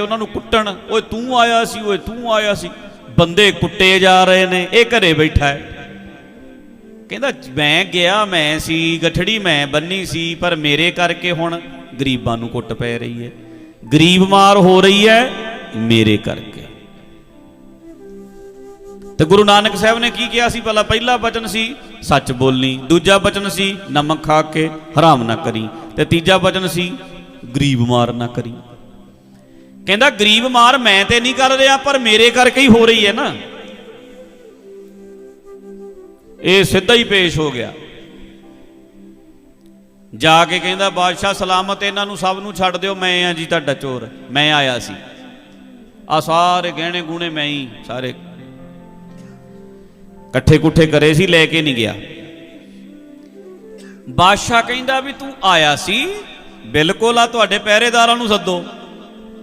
ਉਹਨਾਂ ਨੂੰ ਕੁੱਟਣ, ਓਏ ਤੂੰ ਆਇਆ ਸੀ, ਓਏ ਤੂੰ ਆਇਆ ਸੀ। ਬੰਦੇ ਕੁੱਟੇ ਜਾ ਰਹੇ ਨੇ, ਇਹ ਘਰੇ ਬੈਠਾ ਹੈ। ਕਹਿੰਦਾ, ਮੈਂ ਗਿਆ, ਮੈਂ ਸੀ, ਗਠੜੀ ਮੈਂ ਬੰਨੀ ਸੀ, ਪਰ ਮੇਰੇ ਕਰਕੇ ਹੁਣ ਗਰੀਬਾਂ ਨੂੰ ਕੁੱਟ ਪੈ ਰਹੀ ਹੈ। ਗਰੀਬ ਮਾਰ ਹੋ ਰਹੀ ਹੈ, ਮੇਰੇ ਕਰਕੇ। ਤੇ ਗੁਰੂ ਨਾਨਕ ਸਾਹਿਬ ਨੇ ਕੀ ਕਿਹਾ ਸੀ? ਪਹਿਲਾ ਪਹਿਲਾ ਬਚਨ ਸੀ, ਸੱਚ ਬੋਲਣੀ ਦੂਜਾ ਬਚਨ ਸੀ, ਨਮਕ ਖਾ ਕੇ ਹਰਾਮ ਨਾ ਕਰੀ। ਤੇ ਤੀਜਾ ਬਚਨ ਸੀ, ਗਰੀਬ ਮਾਰ ਨਾ ਕਰੀ। ਕਹਿੰਦਾ, ਗਰੀਬ ਮਾਰ ਮੈਂ ਤੇ ਨਹੀਂ ਕਰ ਰਿਹਾ, ਪਰ ਮੇਰੇ ਕਰਕੇ ਹੀ ਹੋ ਰਹੀ ਹੈ ਨਾ। ਇਹ ਸਿੱਧਾ ਹੀ ਪੇਸ਼ ਹੋ ਗਿਆ। ਜਾ ਕੇ ਕਹਿੰਦਾ, ਬਾਦਸ਼ਾਹ ਸਲਾਮਤ ਇਹਨਾਂ ਨੂੰ ਸਭ ਨੂੰ ਛੱਡ ਦਿਓ, ਮੈਂ ਆ ਜੀ ਤੁਹਾਡਾ ਚੋਰ, ਮੈਂ ਆਇਆ ਸੀ। ਆ ਸਾਰੇ ਗਹਿਣੇ ਗੂਣੇ ਮੈਂ ਹੀ, ਸਾਰੇ ਇਕੱਠੇ ਕੁੱਠੇ ਕਰੇ ਸੀ, ਲੈ ਕੇ ਨਹੀਂ ਗਿਆ। ਬਾਦਸ਼ਾਹ ਕਹਿੰਦਾ ਵੀ ਤੂੰ ਆਇਆ ਸੀ, ਬਿਲਕੁਲ ਆ ਤੁਹਾਡੇ ਪਹਿਰੇਦਾਰਾਂ ਨੂੰ ਸੱਦੋ।